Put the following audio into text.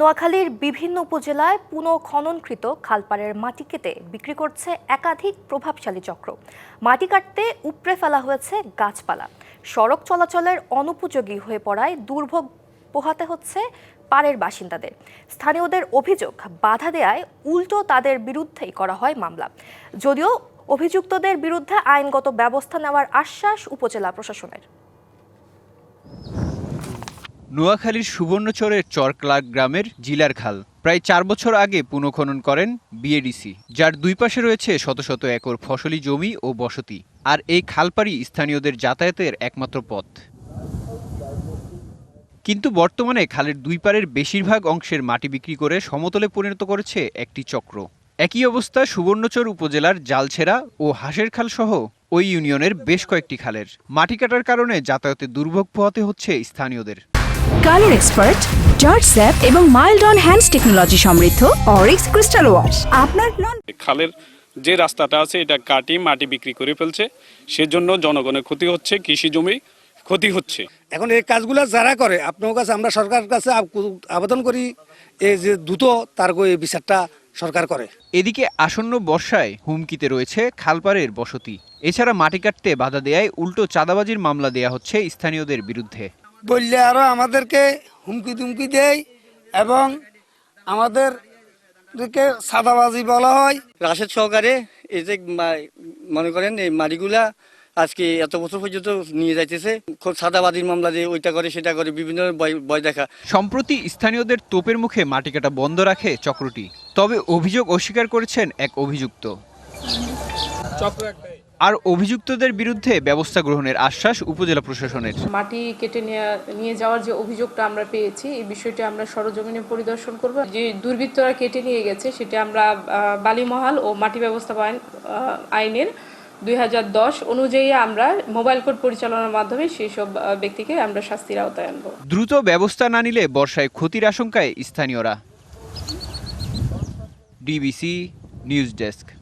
নোয়াখালীর বিভিন্ন উপজেলায় পুনঃখননকৃত খালপাড়ের মাটি কেটে বিক্রি করছে একাধিক প্রভাবশালী চক্র। মাটি কাটতে উপড়ে ফেলা হয়েছে গাছপালা। সড়ক চলাচলের অনুপযোগী হয়ে পড়ায় দুর্ভোগ পোহাতে হচ্ছে পাড়ের বাসিন্দাদের। স্থানীয়দের অভিযোগ, বাধা দেয়ায় উল্টো তাদের বিরুদ্ধেই করা হয় মামলা। যদিও অভিযুক্তদের বিরুদ্ধে আইনগত ব্যবস্থা নেওয়ার আশ্বাস উপজেলা প্রশাসনের। নোয়াখালীর সুবর্ণচরের চরক্লার্ক গ্রামের জিলার খাল। প্রায় চার বছর আগে পুনঃখনন করেন বিএডিসি, যার দুই পাশে রয়েছে শত শত একর ফসলি জমি ও বসতি। আর এই খালপাড়ি স্থানীয়দের যাতায়াতের একমাত্র পথ। কিন্তু বর্তমানে খালের দুই পারের বেশিরভাগ অংশের মাটি বিক্রি করে সমতলে পরিণত করেছে একটি চক্র। একই অবস্থা সুবর্ণচর উপজেলার জালছেরা ও হাঁসের খাল সহ ওই ইউনিয়নের বেশ কয়েকটি খালের। মাটি কাটার কারণে যাতায়াতে দুর্ভোগ পোহাতে হচ্ছে স্থানীয়দের। কালার এক্সপার্ট জর্জ স্যাপ এবং মাইল্ড অন হ্যান্ডস টেকনোলজি সমৃদ্ধ অরিক্স ক্রিস্টাল ওয়াশ। আপনার খালের যে রাস্তাটা আছে এটা কাটি মাটি বিক্রি করে ফেলছে। সেজন্য জনগণের ক্ষতি হচ্ছে কৃষি জমি ক্ষতি হচ্ছে। এখন এই কাজগুলো যারা করে আপনার কাছে আমরা সরকারের কাছে আবেদন করি এই যে দ্রুত তার এই বিচারটা সরকার করে। এদিকে আসন্ন বর্ষায় হুমকিতে রয়েছে খালপাড়ের বসতি। এছাড়া মাটি কাটতে বাধা দেয়ায় উল্টো চাঁদাবাজির মামলা দেয়া হচ্ছে স্থানীয়দের বিরুদ্ধে। বললে আরও আমাদেরকে হুমকি তুমকি দেয় এবং আমাদেরকে সাদাবাজি বলা হয়। রাশেদ সহকারে এই যে মনে করেন এই মারিগুলা আজকে এত বছর পর্যন্ত নিয়ে যাইতেছে খুব সাদাবাদির মামলা দিয়ে ওইটা করে সেটা করে বিভিন্ন বয় দেখা। সম্প্রতি স্থানীয়দের তোপের মুখে মাটি কাটা বন্ধ রাখে চক্রটি তবে অভিযোগ অস্বীকার করেছেন এক অভিযুক্ত। আর অভিযুক্তদের বিরুদ্ধে ব্যবস্থা গ্রহণের আশ্বাস উপজেলা প্রশাসনের। মাটি কেটে নেয়া- যাওয়ার যে অভিযোগটা আমরা পেয়েছি এই বিষয়টি আমরা সরজমিনে পরিদর্শন করব। যে দুর্বৃত্তরা কেটে নিয়ে গেছে সেটা আমরা বালিমহাল ও মাটি ব্যবস্থাপনা আইনের দুই হাজার দশ অনুযায়ী আমরা মোবাইল কোড পরিচালনার মাধ্যমে সেই সব ব্যক্তিকে আমরা শাস্তির আওতায় আনব। দ্রুত ব্যবস্থা না নিলে বর্ষায় ক্ষতির আশঙ্কায় স্থানীয়রা। DBC news desk.